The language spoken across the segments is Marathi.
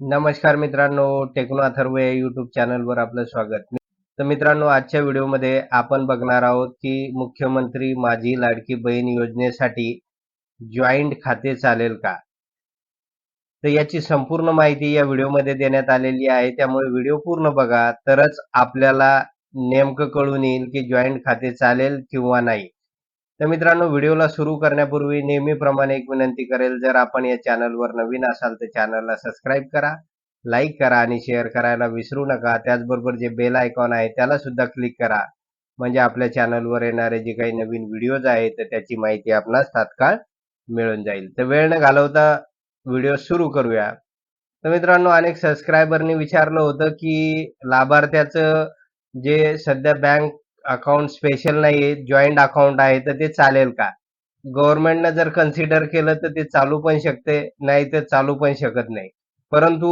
नमस्कार मित्रांनो टेक्नो अथर्वे युट्यूब चॅनलवर आपलं स्वागत. तर मित्रांनो आजच्या व्हिडिओमध्ये आपण बघणार आहोत की मुख्यमंत्री माझी लाडकी बहीण योजनेसाठी जॉईंट खाते चालेल का? तर याची संपूर्ण माहिती या व्हिडिओमध्ये देण्यात आलेली आहे. त्यामुळे व्हिडिओ पूर्ण बघा. तरच आपल्याला नेमकं कळून येईल की जॉईंट खाते चालेल किंवा नाही. तर मित्रांनो व्हिडिओला सुरू करण्यापूर्वी नेहमीप्रमाणे एक विनंती करेल जर आपण या चॅनलवर नवीन असाल तर चॅनलला सबस्क्राईब करा लाईक करा आणि शेअर करायला विसरू नका. त्याचबरोबर जे बेल आयकॉन आहे त्याला सुद्धा क्लिक करा. म्हणजे आपल्या चॅनलवर येणारे जे काही नवीन व्हिडिओज आहेत तर त्याची माहिती आपणास तात्काळ मिळून जाईल. तर वेळ न घालवता व्हिडिओ सुरू करूया. तर मित्रांनो अनेक सबस्क्रायबरनी विचारलं होतं की लाभार्थ्याचं जे सध्या बँक अकाउंट स्पेशल नाही जॉईंट अकाउंट आहे तर ते चालेल का? गव्हर्नमेंटनं जर कन्सिडर केलं तर ते चालू पण शकते नाही तर चालू पण शकत नाही. परंतु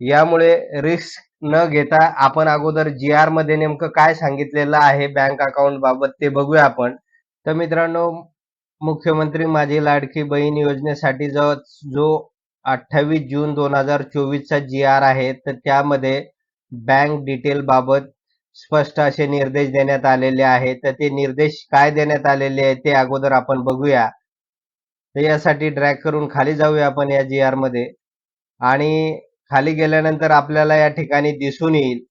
यामुळे रिस्क न घेता आपण अगोदर जी आरमध्ये नेमकं काय सांगितलेलं आहे बँक अकाउंट बाबत ते बघूया आपण. तर मित्रांनो मुख्यमंत्री माझी लाडकी बहीण योजनेसाठी जो जो अठ्ठावीस जून दोन हजार चोवीसचा जी आर आहे तर त्यामध्ये बँक डिटेल बाबत स्पष्ट असे निर्देश देण्यात आलेले आहेत. तर ते निर्देश काय देण्यात आलेले आहेत ते अगोदर आपण बघूया. तर यासाठी ड्रॅग करून खाली जाऊया आपण या जी आरमध्ये. आणि खाली गेल्यानंतर आपल्याला या ठिकाणी दिसून येईल.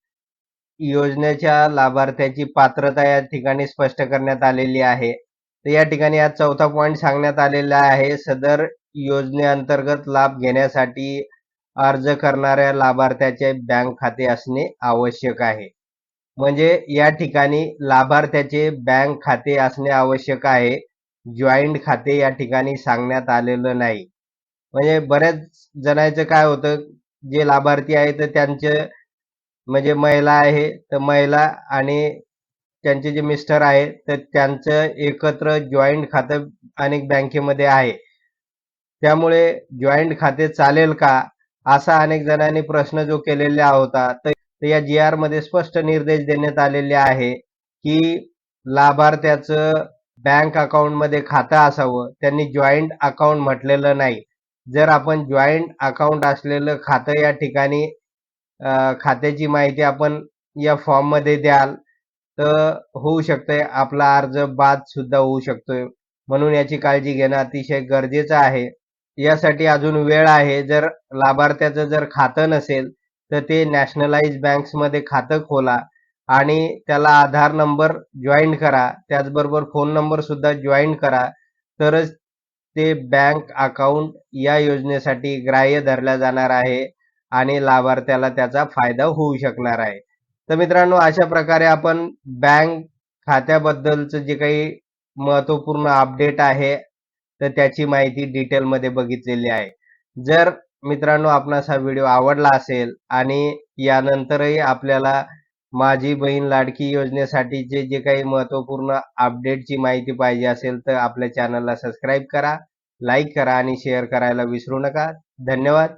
योजनेच्या लाभार्थ्याची पात्रता या ठिकाणी स्पष्ट करण्यात आलेली आहे. तर या ठिकाणी आज चौथा पॉईंट सांगण्यात आलेला आहे. सदर योजनेअंतर्गत लाभ घेण्यासाठी अर्ज करणाऱ्या लाभार्थ्याचे बँक खाते असणे आवश्यक आहे. म्हणजे या ठिकाणी लाभार्थ्याचे बँक खाते असणे आवश्यक आहे. जॉईंट खाते या ठिकाणी सांगण्यात आलेलं नाही. म्हणजे बऱ्याच जणांचं काय होतं जे लाभार्थी आहे तर त्यांचे म्हणजे महिला आहे तर महिला आणि त्यांचे जे मिस्टर आहे तर त्यांचं एकत्र जॉईंट खातं अनेक बँकेमध्ये आहे. त्यामुळे जॉईंट खाते चालेल का? असा अनेक जणांनी प्रश्न जो केलेला होता तर या जी आरमध्ये स्पष्ट निर्देश देण्यात आलेले आहे की लाभार्थ्याचं बँक अकाउंटमध्ये खातं असावं. त्यांनी जॉईंट अकाउंट म्हटलेलं नाही. जर आपण जॉईंट अकाउंट असलेलं खातं या ठिकाणी खात्याची माहिती आपण या फॉर्ममध्ये द्याल तर होऊ शकतंय. आपला अर्ज बाद सुद्धा होऊ शकतोय. म्हणून याची काळजी घेणं अतिशय गरजेचं आहे. यासाठी अजून वेळ आहे. जर लाभार्थ्याचं जर खातं नसेल तर ते नॅशनलाइज बँक्समध्ये खातं खोला आणि त्याला आधार नंबर जॉईंट करा. त्याचबरोबर फोन नंबर सुद्धा जॉईंट करा. तरच ते बँक अकाउंट या योजनेसाठी ग्राह्य धरल्या जाणार आहे आणि लाभार्थ्याला त्याचा फायदा होऊ शकणार आहे. तर मित्रांनो अशा प्रकारे आपण बँक खात्याबद्दलचं जे काही महत्त्वपूर्ण अपडेट आहे तर त्याची माहिती डिटेलमध्ये बघितलेली आहे. जर मित्रांनो आपणास हा व्हिडिओ आवडला असेल आणि यानंतरही आपल्याला माझी बहीण लाडकी योजनेसाठीचे जे काही महत्त्वपूर्ण अपडेटची माहिती पाहिजे असेल तर आपल्या चॅनलला सबस्क्राईब करा लाईक करा आणि शेअर करायला विसरू नका. धन्यवाद.